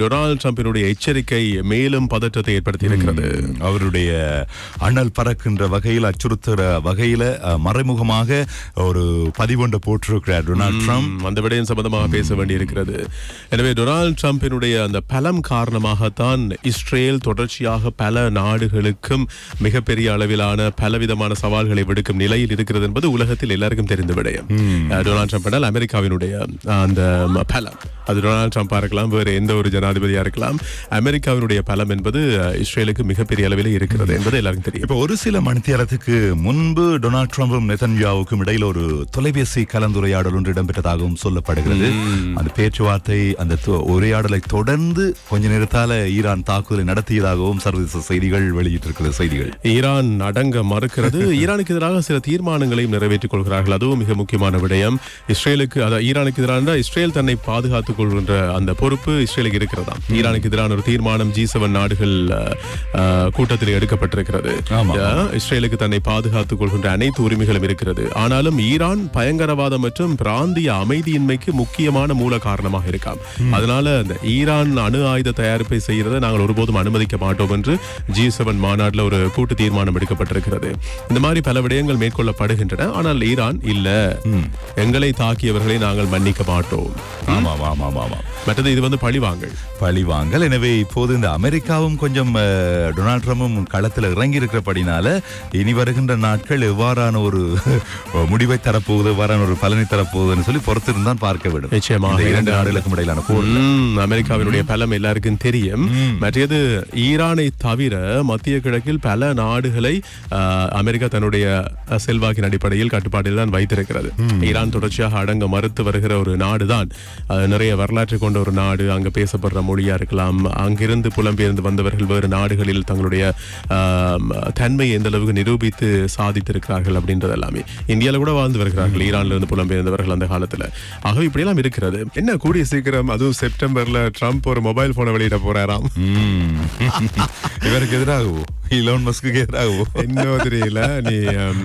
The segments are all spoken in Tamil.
டொனால்டு டிரம்பினுடைய எச்சரிக்கை மேலும் பதற்றத்தை ஏற்படுத்தி இருக்கிறது அவருடைய அனல் பறக்கின்ற வகையில் அச்சுறுத்துற வகையில மறைமுகமாக ஒரு பதிவொன்றை போட்டிருக்கிறார் டொனால்ட் ட்ரம்ப். அந்த விடயம் சம்பந்தமாக பேச வேண்டியிருக்கிறது. எனவே டொனால்டு டிரம்பினுடைய அந்த பலம் காரணமாகத்தான் இஸ்ரேல் தொடர்ச்சியாக பல நாடுகளுக்கும் மிகப்பெரிய அளவிலான பலவிதமான சவால்களை விடுக்கும் நிலையில் இருக்கிறது என்பது உலகத்தில் எல்லாருக்கும் தெரிந்த விடயம். டொனால்டு ட்ரம்ப் என்றால் அமெரிக்காவினுடைய அந்த பலம். அது டொனால்டு ட்ரம்ப்பா இருக்கலாம் வேறு எந்த ஒரு ஜனாதிபதியா இருக்கலாம் அமெரிக்காவினுடைய பலம் என்பது இஸ்ரேலுக்கு மிகப்பெரிய அளவில் இருக்கிறது என்பது எல்லாருக்கும் தெரியும். இப்ப ஒரு சில மணித்தியாலத்துக்கு முன்பு டொனால்ட் ட்ரம்பும் நெதன்யாவுக்கும் இடையில ஒரு தொலைபேசி கலந்துரையாடல் ஒன்று இடம்பெற்றதாகவும் சொல்லப்படுகிறது. அந்த பேச்சுவார்த்தை அந்த உரையாடலை தொடர்ந்து கொஞ்ச நேரத்தால ஈரான் தாக்குதலை நடத்தியதாகவும் சர்வதேச செய்திகள் வெளியிட்டிருக்கிற செய்திகள். ஈரான் அடங்க மறுக்கிறது. ஈரானுக்கு எதிராக சில தீர்மானங்களையும் நிறைவேற்றிக் கொள்கிறார்கள். அதுவும் மிக முக்கியமான விடயம். இஸ்ரேலுக்கு அதாவது ஈரானுக்கு எதிரான இஸ்ரேல் தன்னை பாதுகாத்துக் கொள்கின்ற அந்த பொறுப்பு இஸ்ரேலுக்கு இருக்கிறதா? ஈரானுக்கு எதிரான ஒரு தீர்மானம் ஜி செவன் நாடுகள் கூட்டத்தில் எடுக்கப்பட்டிருக்கிறது. இஸ்ரேலுக்கு தன்னை பாதுகாத்துக் கொள்கின்ற அனைத்து உரிமைகளும் இருக்கிறது. ஆனாலும் ஈரான் பயங்கரவாதம் மற்றும் பிராந்திய அமைதியின்மைக்கு முக்கியமான மூல காரணமாக இருக்காம். அதனால இந்த ஈரான் அணு ஆயுத தயாரிப்பை செய்யறதை நாங்கள் ஒருபோதும் அனுமதிக்க மாட்டோம் என்று ஜி செவன் மாநாட்டில் ஒரு கூட்டு தீர்மானம் எடுக்கப்பட்டிருக்கிறது. இந்த மாதிரி பல விடயங்கள் மேற்கொள்ளப்படுகின்றன. ஆனால் ஈரான் இல்ல. எங்களை தாக்கியவர்களை நாங்கள் மன்னிக்க மாட்டோம். ஆமா ஆமா ஆமா ஆமா மற்றது இது வந்து பழிவாங்கல் பழிவாங்கல் எனவே இப்போது இந்த அமெரிக்காவும் கொஞ்சம் டொனால்ட் ட்ரம்பும் களத்தில் இறங்கி இருக்கிறபடினால இனி வருகின்ற நாட்கள் எவ்வாறான ஒரு முடிவை தரப்போகுது எவ்வாறான ஒரு பலனை தரப்போகுதுன்னு சொல்லி பொறுத்திருந்தான் பார்க்க வேண்டும். நிச்சயமாக. இரண்டு நாடுகளுக்கும் இடையிலான போர். அமெரிக்காவினுடைய பலம் எல்லாருக்கும் தெரியும். மற்றது ஈரானை தவிர மத்திய கிழக்கில் பல நாடுகளை அமெரிக்கா தன்னுடைய செல்வாக்கின் அடிப்படையில் கட்டுப்பாட்டில் தான் வைத்திருக்கிறது. ஈரான் தொடர்ச்சியாக அடங்க மறுத்து வருகிற ஒரு நாடுதான். நிறைய வரலாற்று கொண்ட ஒரு நாடு அங்கே பேசப்படுற மொழியா இருக்கலாம். அங்கிருந்து புலம்பெயர்ந்து வந்தவர்கள் வேறு நாடுகளில் தங்களுடைய ஆம், தன்மையை எந்த அளவுக்கு நிரூபித்து சாதித்திருக்கிறார்கள் அப்படின்றது எல்லாமே இந்தியாவில் கூட வாழ்ந்து வருகிறார்கள் ஈரான்லேருந்து புலம்பெயர்ந்தவர்கள் அந்த காலத்துல. ஆகவே இப்படியெல்லாம் இருக்கிறது. என்ன கூடிய சீக்கிரம் அதுவும் செப்டம்பர்ல ட்ரம்ப் ஒரு மொபைல் ஃபோனை வெளியிட போறாராம்? இவருக்கு எதிராகவும் இலோன் மஸ்க்கு இன்னும் தெரியல நீ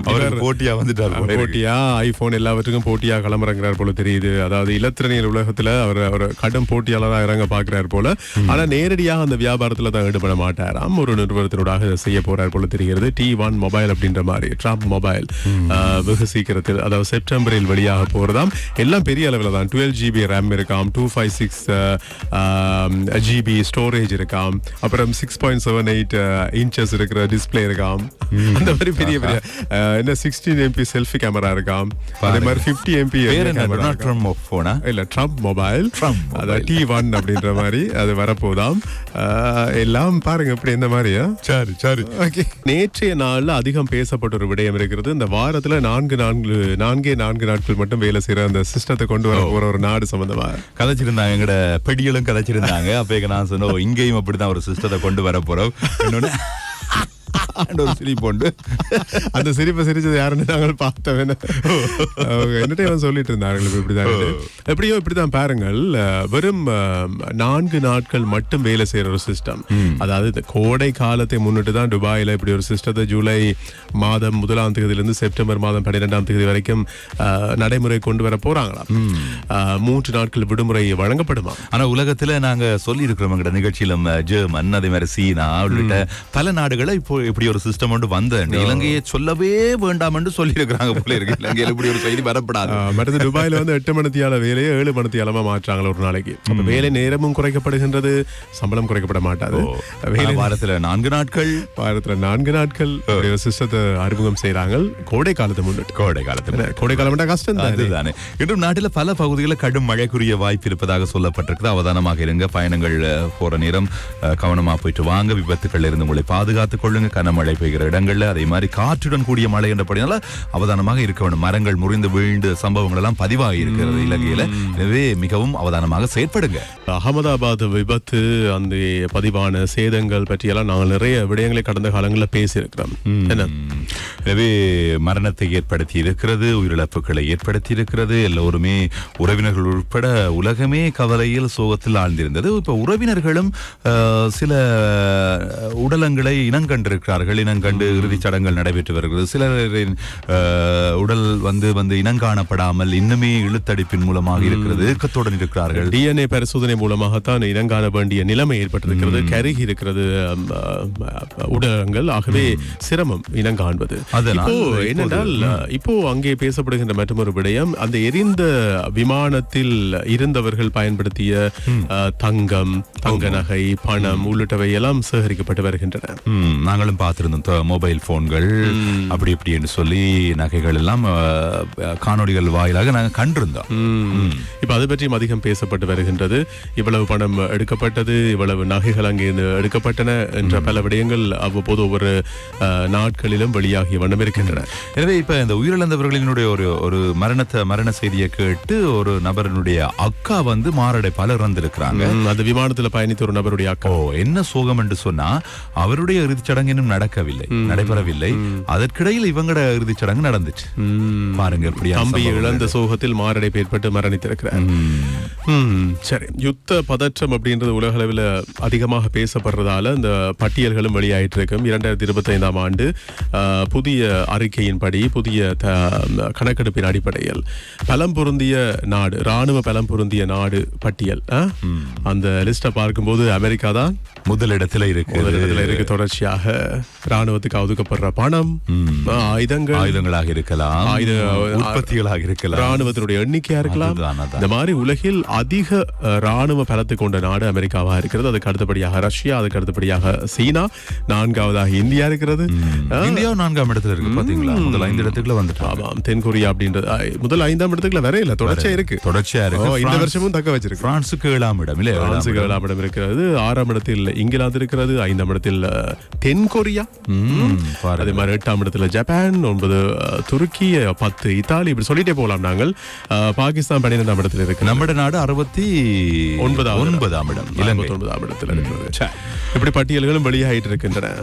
அவர் போட்டியா வந்துட்டார். போட்டியா ஐபோன் எல்லாவற்றுக்கும் போட்டியா கிளம்புறங்கிறார் போல தெரியுது அதாவது இலத்திரனியல் உலகத்துல அவர் அவர் கடும் போட்டியாளரா இறங்க பாக்குறார் போல ஆனா நேரடியாக அந்த வியாபாரத்துல தான் ஈடுபட மாட்டாராம் ஒரு நிறுவனத்தினூடாக செய்ய போறார் போல தெரிகிறது டி ஒன் மொபைல் அப்படின்ற மாதிரி ட்ராப் மொபைல் வெகு சீக்கிரத்தில் அதாவது செப்டம்பரில் வெளியாக போறதாம் எல்லாம் பெரிய அளவில் தான் டுவெல் ஜிபி ரேம் இருக்காம் two five six GB storage இருக்காம் அப்புறம் six point seven eight inches இருக்கிற டிஸ்பிளே இருக்காம். அந்த மாதிரி பெரிய பெரிய என்ன சிக்ஸ்டீன் எம்பி செல்ஃபி கேமரா இருக்காம். அதே மாதிரி ஃபிஃப்டி எம்பி ட்ரம்ப் போனா இல்ல ட்ரம்ப் மொபைல் Trump அதான் டி ஒன் அப்படின்ற மாதிரி அது வரப்போதாம். எல்லாம் பாருங்க இப்படி இந்த மாதிரியா சரி சரி. ஓகே. நேற்றைய நாள்ல அதிகம் பேசப்பட்ட ஒரு விடயம் இருக்கிறது இந்த வாரத்துல நான்கு நான்கு நான்கே நான்கு நாட்கள் மட்டும் வேலை செய்யற அந்த சிஸ்டத்தை கொண்டு வர போற ஒரு நாடு சம்பந்தமா? கதைச்சிருந்தாங்க எங்கட பெடிகளும் கதைச்சிருந்தாங்க. அப்ப நான் சொன்னோம் இங்கேயும் அப்படிதான் ஒரு சிஸ்டத்தை கொண்டு வர போறோம். இன்னொன்னு ஒரு சிரிப்பு உண்டு. அந்த சிரிப்பை சிரிச்சது யாருன்னு நாங்கள் அவங்க என்னட்டே வந்து சொல்லிட்டு இருந்தார்கள். இப்ப இப்படிதான். எப்படியோ இப்படிதான் பாருங்கள். வெறும் நான்கு நாட்கள் மட்டும் வேலை செய்யற ஒரு சிஸ்டம் அதாவது கோடை காலத்தை முன்னிட்டு தான் துபாயில இப்படி ஒரு சிஸ்டத்தை ஜூலை மாதம் முதலாம் தேதியிலிருந்து செப்டம்பர் மாதம் பன்னிரெண்டாம் தேதி வரைக்கும் நடைமுறை கொண்டு வர போறாங்களாம். மூன்று நாட்கள் விடுமுறை வழங்கப்படுமா? ஆனா உலகத்துல நாங்க சொல்லி இருக்கிறோம் எங்கட நிகழ்ச்சியில ம, ஜெர்மன் அதே மாதிரி சீனா உள்ளிட்ட பல நாடுகளை இப்போ இப்படி ஒரு சிஸ்டம் ஒன்று வந்த இலங்கையை சொல்லவே வேண்டாம் என்று சொல்லி இருக்கிறாங்க போல இருக்கு. இலங்கையில இப்படி ஒரு செய்தி வரப்படாது. மற்றது துபாயில வந்து எட்டு மணித்தியால வேலையை ஏழு மணித்தியாலமா மாற்றாங்களா ஒரு நாளைக்கு. வேலை நேரமும் குறைக்கப்படுகின்றது சம்பளம் குறைக்கப்பட மாட்டாது. வேலை வாரத்துல நான்கு நாட்கள். வாரத்துல நான்கு நாட்கள். சிஸ்டத்தை அறிமுகம் செய்யறாங்க கோடை காலத்தை முன்னிட்டு. கோடை காலத்துல கோடை காலம் கஷ்டம் தான். அதுதானே. இன்றும் நாட்டில் பல பகுதிகளில் கடும் மழைக்குரிய வாய்ப்பு இருப்பதாக சொல்லப்பட்டிருக்குது. அவதானமாக இருங்க பயணங்கள் போற நேரம் கவனமா போயிட்டு வாங்க. விபத்துக்கள் இருந்து உங்களை பாதுகாத்துக் கொள்ளுங்க. கனமழை பெய்கிற இடங்கள்ல அதே மாதிரி காற்றுடன் கூடிய மழை என்றபடினால அவதானமாக இருக்க வேண்டும். மரங்கள் முறிந்து வீழ்ந்து சம்பவங்கள் எல்லாம் பதிவாகி இருக்கிறது இலங்கையில. எனவே மிகவும் அவதானமாக செயற்படுங்க. அகமதாபாத் விபத்து அந்த பதிவான சேதங்கள் பற்றியெல்லாம் நாங்கள் நிறைய விடயங்களை கடந்த காலங்களில் பேசியிருக்கிறோம். என்ன. எனவே மரணத்தை ஏற்படுத்தி இருக்கிறது உயிரிழப்புகளை ஏற்படுத்தி இருக்கிறது எல்லோருமே உறவினர்கள் உட்பட உலகமே கவலையில் சோகத்தில் ஆழ்ந்திருந்தது. இப்ப உறவினர்களும் சில உடலங்களை இனங்கண்டிருக்கிறார்கள். இருக்கிறார்கள் இனங்கண்டு இறுதிச் சடங்குகள் நடைபெற்று வருகிறது. சிலரின் உடல் வந்து வந்து இனங்காணப்படாமல் இன்னுமே இழுத்தடிப்பின் மூலமாக இருக்கிறது ஏக்கத்துடன் இருக்கிறார்கள் டிஎன்ஏ பரிசோதனை மூலமாகத்தான் இனங்காண வேண்டிய நிலைமை ஏற்பட்டிருக்கிறது. கருகி இருக்கிறது ஊடகங்கள். ஆகவே சிரமம் இனங்காண்பது அதனால் இப்போ என்னென்றால் இப்போ அங்கே பேசப்படுகின்ற மற்றொரு விடயம் அந்த எரிந்த விமானத்தில் இருந்தவர்கள் பயன்படுத்திய தங்கம் தங்க நகை பணம் உள்ளிட்டவை எல்லாம் சேகரிக்கப்பட்டு வருகின்றன. நாங்களும் பார்த்திருந்தோம் மொபைல் போன்கள் அப்படி இப்படி என்று சொல்லி நகைகள் எல்லாம் அஹ், காணொளிகள் வாயிலாக நாங்கள் கண்டிருந்தோம். இப்ப அது பற்றியும் அதிகம் பேசப்பட்டு வருகின்றது. இவ்வளவு பணம் எடுக்கப்பட்டது இவ்வளவு நகைகள் அங்கே இருந்து எடுக்கப்பட்டன என்ற பல விடயங்கள் அவ்வப்போது ஒவ்வொரு நாட்களிலும் வெளியாகிய வண்ணம் இருக்கின்றன. எனவே இப்ப இந்த உயிரிழந்தவர்களினுடைய ஒரு ஒரு மரணத்தை மரண செய்தியை கேட்டு ஒரு நபரினுடைய அக்கா வந்து மாரடைப்பால இறந்திருக்கிறாங்க. அந்த விமானத்துல பயணித்த ஒரு நபருடைய அக்கா. என்ன சோகம் என்று சொன்னா அவருடைய இறுதிச் சடங்கு இன்னும் நடக்கவில்லை நடைபெறவில்லை. அதற்கிடையில் இவங்கட இறுதிச் சடங்கு நடந்துச்சு. பாருங்க எப்படியா தம்பி இழந்த சோகத்தில் மாரடைப்பு ஏற்பட்டு மரணித்திருக்கிறார். சரி. யுத்த பதற்றம் அப்படின்றது உலக அளவில் அதிகமாக பேசப்படுறதால இந்த பட்டியல்களும் வெளியாயிட்டு இருக்கும் இரண்டாயிரத்தி இருபத்தி ஐந்தாம் ஆண்டு புதிய அறிக்கையின்படி புதிய கணக்கெடுப்பின் அடிப்படையில் பலம் பொருந்திய நாடு ராணுவ பலம் பொருந்திய நாடு பட்டியல்? அந்த லிஸ்ட்டை பார்க்கும்போது அமெரிக்கா தான் முதலிடத்துல இருக்கு முதலிடத்துல இருக்கு தொடர்ச்சியாக. ராணுவத்துக்கு ஒதுக்கப்படுற பணம் ஆயுதங்கள் ஆயுதங்களாக இருக்கலாம் ஆயுத உற்பத்திகளாக இருக்கலாம். ராணுவத்தினுடைய எண்ணிக்கையா இருக்கலாம். இந்த மாதிரி உலகில் அதிக ராணுவ பலத்தை கொண்ட நாடு அமெரிக்காவா இருக்கிறது. அதுக்கு அடுத்தபடியாக ரஷ்யா அதுக்கு அடுத்தபடியாக சீனா நான்காவதாக இந்தியா இருக்கிறது. அஹ், இந்தியா நான்காம் இடத்துல இருக்கு பாத்தீங்களா? முதல் ஐந்து இடத்துக்குள்ள வந்துட்டாங்க. ஆமாம் தென்கொரியா அப்படின்றது முதல் ஐந்தாம் இடத்துக்குள்ள வேற இல்ல தொடர்ச்சியா இருக்கு. தொடர்ச்சியா இருக்கு. இந்த வருஷமும் தக்க வச்சிருக்கு. பிரான்சுக்கு ஏழாம் இடம் இல்ல ஏழாம் பிரான்சுக்கு ஏழாம் இடம் இருக்கிறது. ஆறாம் இடத்தில் இங்கிலாந்து இருக்கிறது ஐந்தாம் இடத்தில் தென்கொரியா அதே மாதிரி எட்டாம் இடத்துல ஜப்பான் ஒன்பது துருக்கி பத்து இத்தாலி இப்படி சொல்லிட்டே போகலாம் நாங்கள். பாகிஸ்தான் பன்னிரெண்டாம் இடத்துல இருக்கு நம்மட நாடு அறுபத்தி ஒன்பதாம். ஒன்பதாம் இடம் ஒன்பதாம் இடத்துல இருக்கிறது. இப்படி பட்டியல்களும் வெளியாயிட்டு இருக்கின்றன.